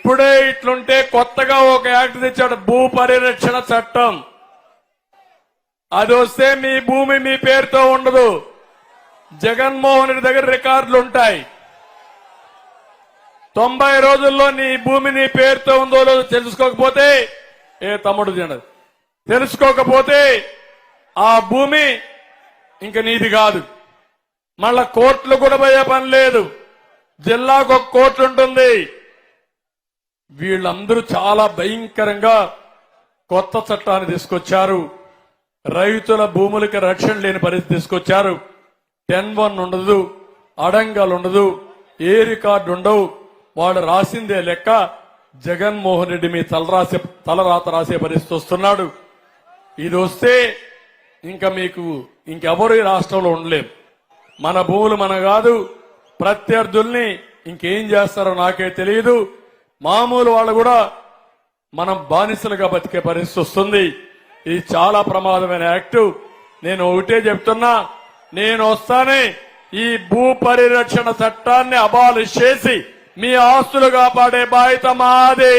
ఇప్పుడే ఇట్లుంటే కొత్తగా ఒక యాక్ట్ తెచ్చాడు భూ పరిరక్షణ చట్టం. అది వస్తే మీ భూమి మీ పేరుతో ఉండదు. జగన్మోహన్ రెడ్డి దగ్గర రికార్డులు ఉంటాయి తొంభై రోజుల్లో నీ భూమి నీ పేరుతో ఉందో లేదో తెలుసుకోకపోతే ఏ తమ్ముడు తినదు తెలుసుకోకపోతే ఆ భూమి ఇంక నీది కాదు. మళ్ళా కోర్టులు కూడా పోయే పని లేదు. జిల్లాకు ఒక కోర్టు ఉంటుంది వీళ్ళందరూ చాలా భయంకరంగా కొత్త చట్టాన్ని తీసుకొచ్చారు. రైతుల భూములకి రక్షణ లేని పరిస్థితి తీసుకొచ్చారు. టెన్ వన్ ఉండదు అడంగాలు ఉండదు ఏ రికార్డు ఉండవు. వాడు రాసిందే లెక్క జగన్మోహన్ రెడ్డి మీ తల రాసే తలరాత రాసే పరిస్థితి వస్తున్నాడు. ఇది వస్తే ఇంకా మీకు ఇంకెవరు ఈ రాష్ట్రంలో ఉండలేం మన భూములు మన కాదు ప్రత్యర్థుల్ని ఇంకేం చేస్తారో నాకే తెలియదు. మామూలు వాళ్ళు కూడా మనం బానిసలుగా బతికే పరిస్థితి వస్తుంది. ఇది చాలా ప్రమాదమైన యాక్ట్. నేను ఒకటే చెప్తున్నా నేను వస్తానే ఈ భూ పరిరక్షణ చట్టాన్ని అబాలిష్ చేసి మీ ఆస్తులు కాపాడే బాధ్యత మాది.